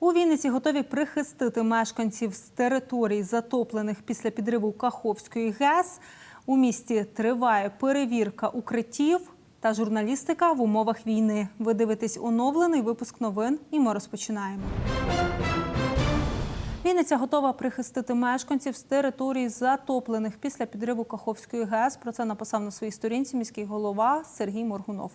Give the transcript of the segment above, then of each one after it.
У Вінниці готові прихистити мешканців з територій, затоплених після підриву Каховської ГЕС. У місті триває перевірка укриттів та журналістика в умовах війни. Ви дивитесь оновлений випуск новин, і ми розпочинаємо. Вінниця готова прихистити мешканців з територій, затоплених після підриву Каховської ГЕС. Про це написав на своїй сторінці міський голова Сергій Моргунов.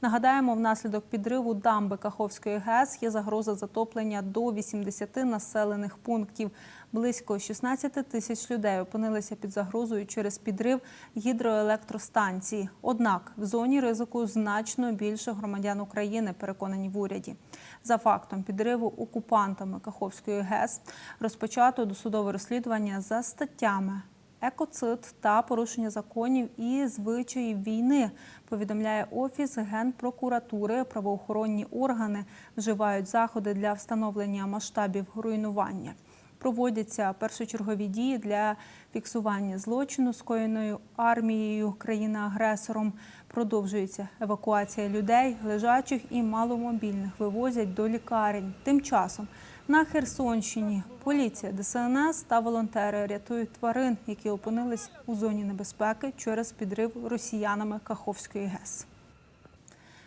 Нагадаємо, внаслідок підриву дамби Каховської ГЕС є загроза затоплення до 80 населених пунктів. Близько 16 тисяч людей опинилися під загрозою через підрив гідроелектростанції. Однак в зоні ризику значно більше громадян України, переконані в уряді. За фактом підриву окупантами Каховської ГЕС розпочато досудове розслідування за статтями екоцид та порушення законів і звичаїв війни. Повідомляє офіс генпрокуратури. Правоохоронні органи вживають заходи для встановлення масштабів руйнування. Проводяться першочергові дії для фіксування злочину, скоєною армією країни-агресором. Продовжується евакуація людей, лежачих і маломобільних вивозять до лікарень. Тим часом на Херсонщині поліція, ДСНС та волонтери рятують тварин, які опинились у зоні небезпеки через підрив росіянами Каховської ГЕС.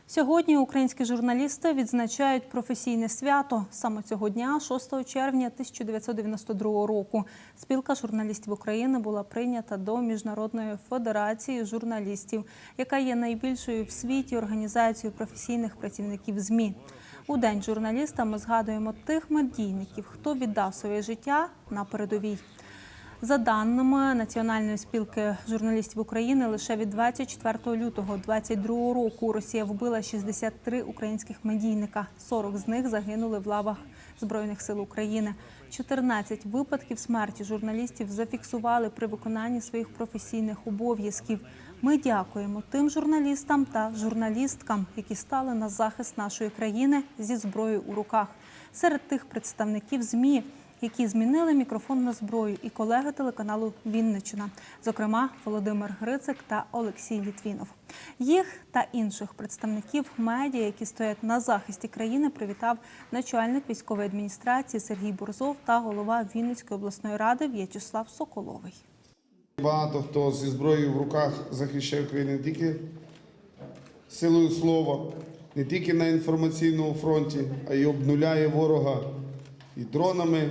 Сьогодні українські журналісти відзначають професійне свято. Саме цього дня, 6 червня 1992 року, спілка журналістів України була прийнята до Міжнародної федерації журналістів, яка є найбільшою в світі організацією професійних працівників ЗМІ. У день журналіста ми згадуємо тих медійників, хто віддав своє життя на передовій. За даними Національної спілки журналістів України, лише від 24 лютого 2022 року Росія вбила 63 українських медійника. 40 з них загинули в лавах Збройних сил України. 14 випадків смерті журналістів зафіксували при виконанні своїх професійних обов'язків. Ми дякуємо тим журналістам та журналісткам, які стали на захист нашої країни зі зброєю у руках. Серед тих представників ЗМІ які змінили мікрофон на зброю, і колеги телеканалу Вінничина, зокрема Володимир Грицик та Олексій Літвінов. Їх та інших представників медіа, які стоять на захисті країни, привітав начальник військової адміністрації Сергій Борзов та голова Вінницької обласної ради В'ячеслав Соколовий. Багато хто зі зброєю в руках захищає Україну не тільки силою слова, не тільки на інформаційному фронті, а й обнуляє ворога і дронами,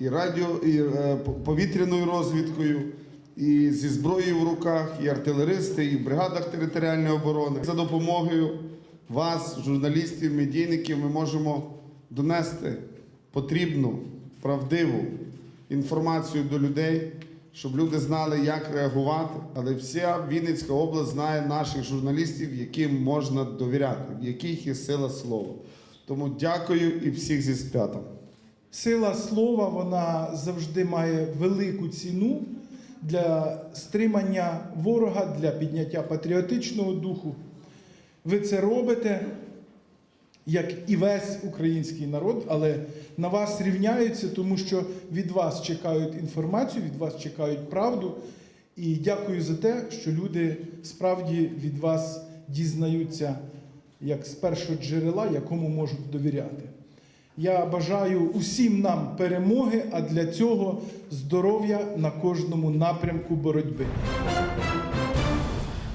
і радіо, і е, повітряною розвідкою, і зі зброєю в руках, і артилеристи, і в бригадах територіальної оборони. За допомогою вас, журналістів, медійників, ми можемо донести потрібну, правдиву інформацію до людей, щоб люди знали, як реагувати. Але вся Вінницька область знає наших журналістів, яким можна довіряти, в яких є сила слова. Тому дякую і всіх зі святом. Сила слова вона завжди має велику ціну для стримання ворога, для підняття патріотичного духу. Ви це робите, як і весь український народ, але на вас рівняються, тому що від вас чекають інформацію, від вас чекають правду. І дякую за те, що люди справді від вас дізнаються як з першого джерела, якому можуть довіряти. Я бажаю усім нам перемоги, а для цього здоров'я на кожному напрямку боротьби.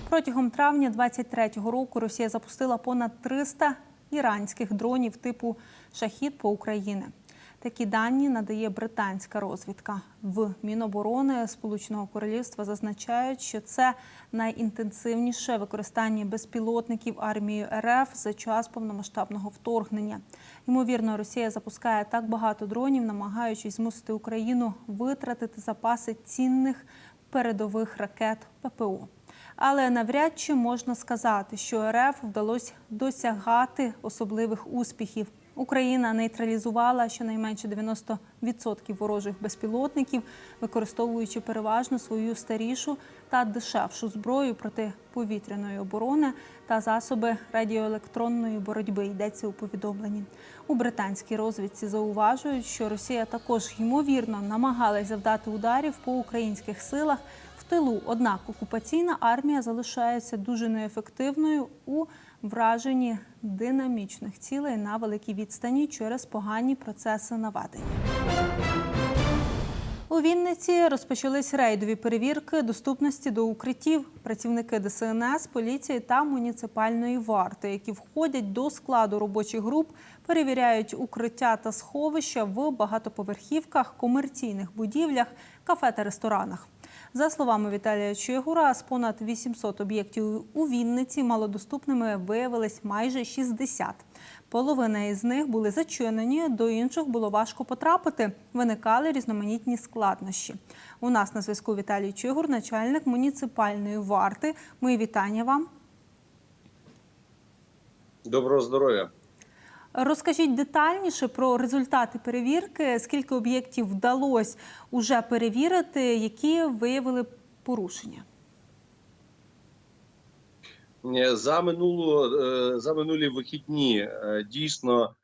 Протягом травня 23-го року Росія запустила понад 300 іранських дронів типу шахід по Україні. Такі дані надає британська розвідка. В Міноборони Сполученого Королівства зазначають, що це найінтенсивніше використання безпілотників армією РФ за час повномасштабного вторгнення. Ймовірно, Росія запускає так багато дронів, намагаючись змусити Україну витратити запаси цінних передових ракет ППО. Але навряд чи можна сказати, що РФ вдалося досягати особливих успіхів. Україна нейтралізувала щонайменше відсотків ворожих безпілотників, використовуючи переважно свою старішу та дешевшу зброю протиповітряної оборони та засоби радіоелектронної боротьби. Йдеться у повідомленні. У британській розвідці зауважують, що Росія також ймовірно намагалась завдати ударів по українських силах тилу. Однак окупаційна армія залишається дуже неефективною у враженні динамічних цілей на великій відстані через погані процеси наведення. У Вінниці розпочались рейдові перевірки доступності до укриттів. Працівники ДСНС, поліції та муніципальної варти, які входять до складу робочих груп, перевіряють укриття та сховища в багатоповерхівках, комерційних будівлях, кафе та ресторанах. За словами Віталія Чигура, з понад 800 об'єктів у Вінниці малодоступними виявилось майже 60. Половина із них були зачинені, до інших було важко потрапити. Виникали різноманітні складнощі. У нас на зв'язку Віталій Чигур, начальник муніципальної варти. Мої вітання вам. Доброго здоров'я. Розкажіть детальніше про результати перевірки, скільки об'єктів вдалося уже перевірити, які виявили порушення. Е, За минулу е, за минулі вихідні е, дійсно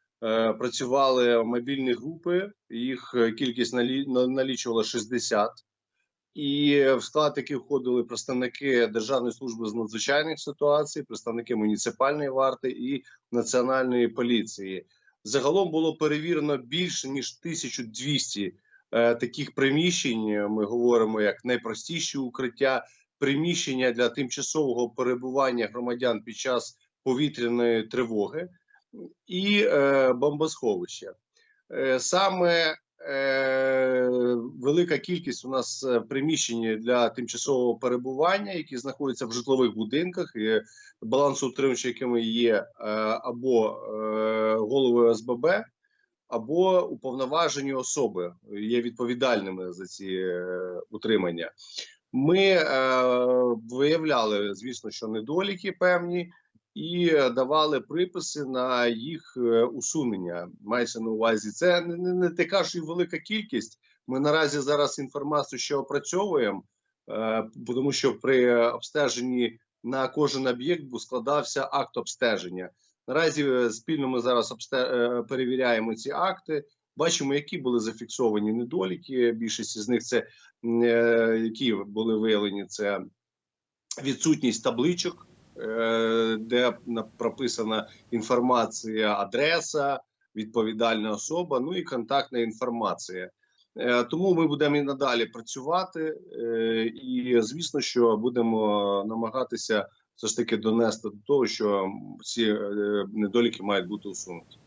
працювали мобільні групи. Їх кількість налі- налічувала 60. І в склад яких входили представники Державної служби з надзвичайних ситуацій, представники муніципальної варти і національної поліції. Загалом було перевірено більше ніж 1200 е, таких приміщень. Ми говоримо як найпростіші укриття, приміщення для тимчасового перебування громадян під час повітряної тривоги і е, бомбосховища. Е, саме е, велика кількість у нас е, приміщень для тимчасового перебування, які знаходяться в житлових будинках, і балансоутримувачами є е, або е, голови ОСББ, або уповноважені особи є відповідальними за ці утримання. Ми виявляли, звісно, що недоліки певні, і давали приписи на їх усунення. Мається на увазі, це не, не, не така ж і велика кількість. Ми наразі зараз інформацію ще опрацьовуємо, е, тому що при обстеженні на кожен об'єкт складався акт обстеження. Наразі е, спільно ми зараз е, перевіряємо ці акти. Бачимо, які були зафіксовані недоліки. Більшість з них це які були виявлені, це відсутність табличок, де на- прописана інформація, адреса, відповідальна особа, ну і контактна інформація. Е, Тому ми будемо і надалі працювати, е, і звісно, що будемо намагатися все ж таки донести до того, що ці е, недоліки мають бути усунуті.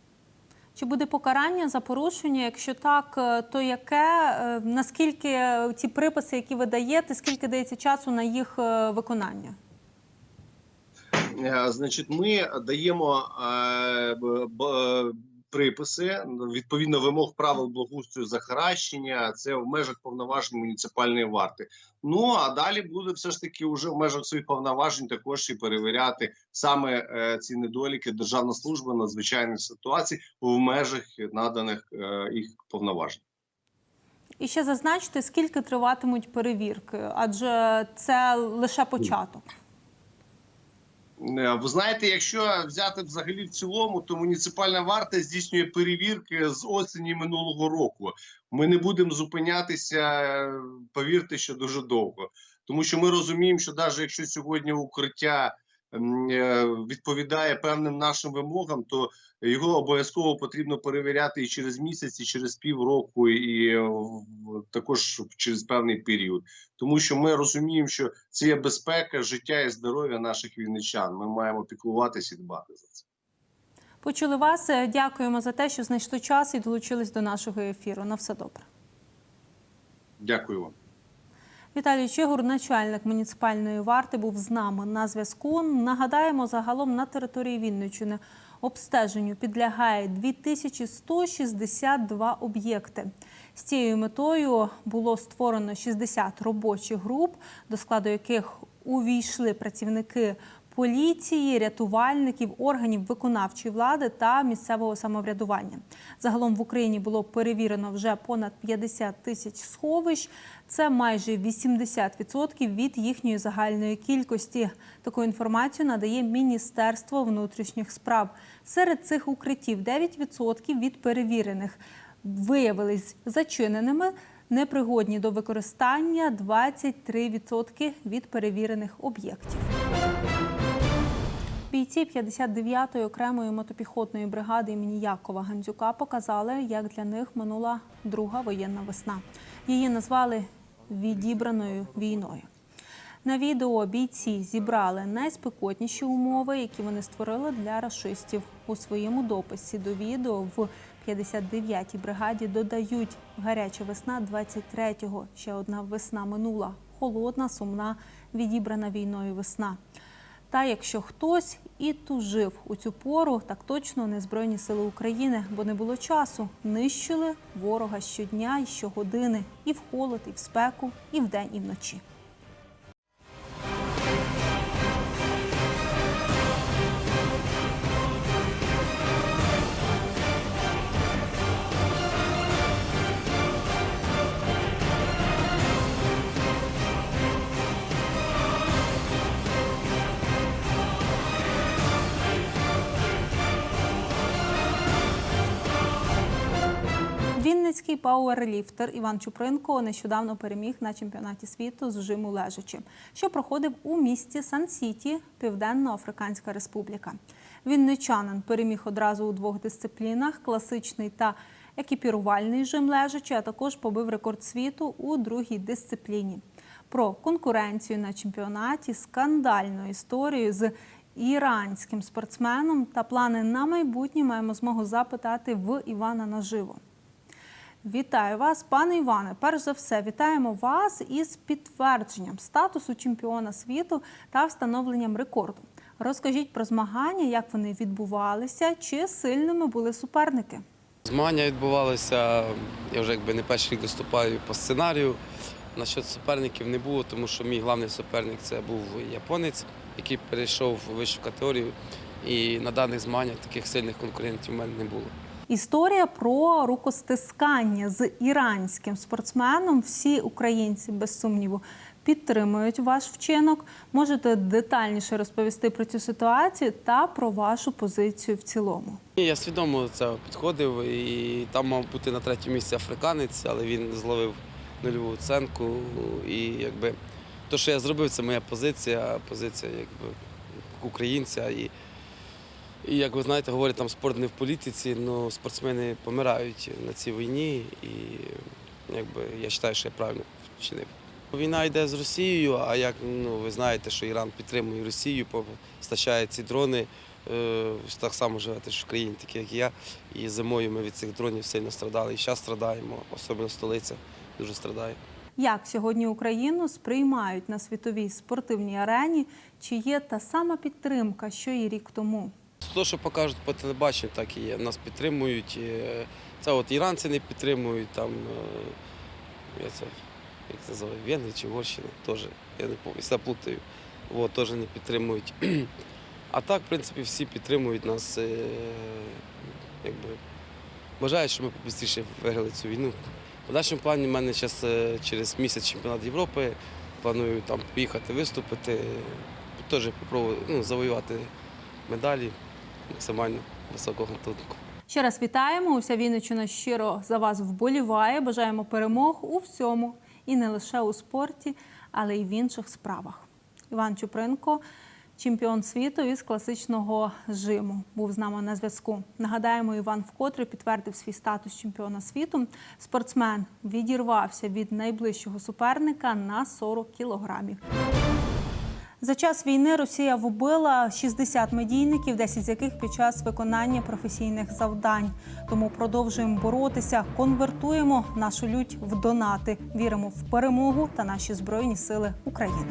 Чи буде покарання за порушення? Якщо так, то яке? Наскільки ці приписи, які ви даєте, скільки дається часу на їх виконання? Значить, ми даємо приписи відповідно вимог правил благоустрою захаращення. Це в межах повноважень муніципальної варти. Ну а далі буде все ж таки вже в межах своїх повноважень також і перевіряти саме е, ці недоліки Державна служба надзвичайних ситуацій в межах наданих е, їх повноважень. І ще зазначте, скільки триватимуть перевірки, адже це лише початок. Е, Ви знаєте, якщо взяти взагалі в цілому, то муніципальна варта здійснює перевірки з осені минулого року. Ми не будемо зупинятися, повірте, що дуже довго, тому що ми розуміємо, що навіть якщо сьогодні укриття е, відповідає певним нашим вимогам, то його обов'язково потрібно перевіряти і через місяць, і через півроку, і в- також через певний період тому що ми розуміємо, що це є безпека, життя і здоров'я наших вінничан. Ми маємо піклуватися і дбати за це. Почули вас. Е, Дякуємо за те, що знайшли час і долучились до нашого ефіру. На все добре. Дякую вам. Віталій Чигур, начальник муніципальної варти, був з нами на зв'язку. Нагадаємо, загалом на території Вінниччини обстеженню підлягає 2162 об'єкти. З цією метою було створено 60 робочих груп, до складу яких увійшли працівники поліції, рятувальників, органів виконавчої влади та місцевого самоврядування. Загалом в Україні було перевірено вже понад 50 тисяч сховищ. Це майже 80% від їхньої загальної кількості. Таку інформацію надає Міністерство внутрішніх справ. Серед цих укриттів 9% від перевірених виявились зачиненими, непригодні до використання 23% від перевірених об'єктів. Бійці 59-ї окремої мотопіхотної бригади імені Якова Гандзюка показали, як для них минула друга воєнна весна. Її назвали відібраною війною. На відео бійці зібрали найспекотніші умови, які вони створили для рашистів. У своєму дописі до відео в 59-й бригаді додають гаряча весна 23-го. Ще одна весна минула. Холодна, сумна, відібрана війною весна. Та якщо хтось і тужив у цю пору, так точно не Збройні сили України, бо не було часу. Нищили ворога щодня і щогодини, і в холод, і в спеку, і вдень, і вночі. Вінницький пауерліфтер Іван Чупринко нещодавно переміг на чемпіонаті світу з жиму лежачи, що проходив у місті Сан-Сіті, Південно-Африканська Республіка. Вінничанин переміг одразу у двох дисциплінах: класичний та екіпірувальний жим лежачи, а також побив рекорд світу у другій дисципліні. Про конкуренцію на чемпіонаті, скандальну історію з іранським спортсменом та плани на майбутнє маємо змогу запитати в Івана наживо. Вітаю вас, пане Іване. Перш за все, вітаємо вас із підтвердженням статусу чемпіона світу та встановленням рекорду. Розкажіть про змагання, як вони відбувалися, чи сильними були суперники. Змагання відбувалися, я вже якби не перший рік виступаю по сценарію. Насчет суперників не було, тому що мій головний суперник це був японець, який перейшов у вищу категорію. І на даних змаганнях таких сильних конкурентів у мене не було. Історія про рукостискання з іранським спортсменом. Всі українці, без сумніву, підтримують ваш вчинок. Можете детальніше розповісти про цю ситуацію та про вашу позицію в цілому. Я свідомо до цього підходив, і там мав бути на третьому місці африканець, але він зловив нульову оценку. І якби те, що я зробив, це моя позиція, позиція якби українця. І, і як ви знаєте, говорять, там спорт не в політиці, але спортсмени помирають на цій війні, і якби я вважаю, що я правильно вчинив. Війна йде з Росією, а як ну, ви знаєте, що Іран підтримує Росію, постачає ці дрони. Е, Так само живете ж в країні, такі як я. І зимою ми від цих дронів сильно страдали. І зараз страдаємо, особливо столиця дуже страдає. Як сьогодні Україну сприймають на світовій спортивній арені? Чи є та сама підтримка, що і рік тому? Те, що покажуть по телебаченню, так і є. Нас підтримують. Е, Це от іранці не підтримують, там е, я це, як це називаю, Венгрія чи Угорщина, теж, я не пам'ятаю, плутаю. От, теж не підтримують. А так, в принципі, всі підтримують нас, е, якби бажають, щоб ми швидше виграли цю війну. В подальшому плані в мене зараз через місяць чемпіонат Європи. Планую там поїхати виступити, теж ну, завоювати медалі максимально високого гатунку. Ще раз вітаємо. Уся Вінниччина щиро за вас вболіває. Бажаємо перемог у всьому і не лише у спорті, але й в інших справах. Іван Чупринко, чемпіон світу із класичного жиму, був з нами на зв'язку. Нагадаємо, Іван вкотре підтвердив свій статус чемпіона світу. Спортсмен відірвався від найближчого суперника на 40 кілограмів. За час війни Росія вбила 60 медійників, 10 з яких під час виконання професійних завдань. Тому продовжуємо боротися, конвертуємо нашу лють в донати. Віримо в перемогу та наші збройні сили України.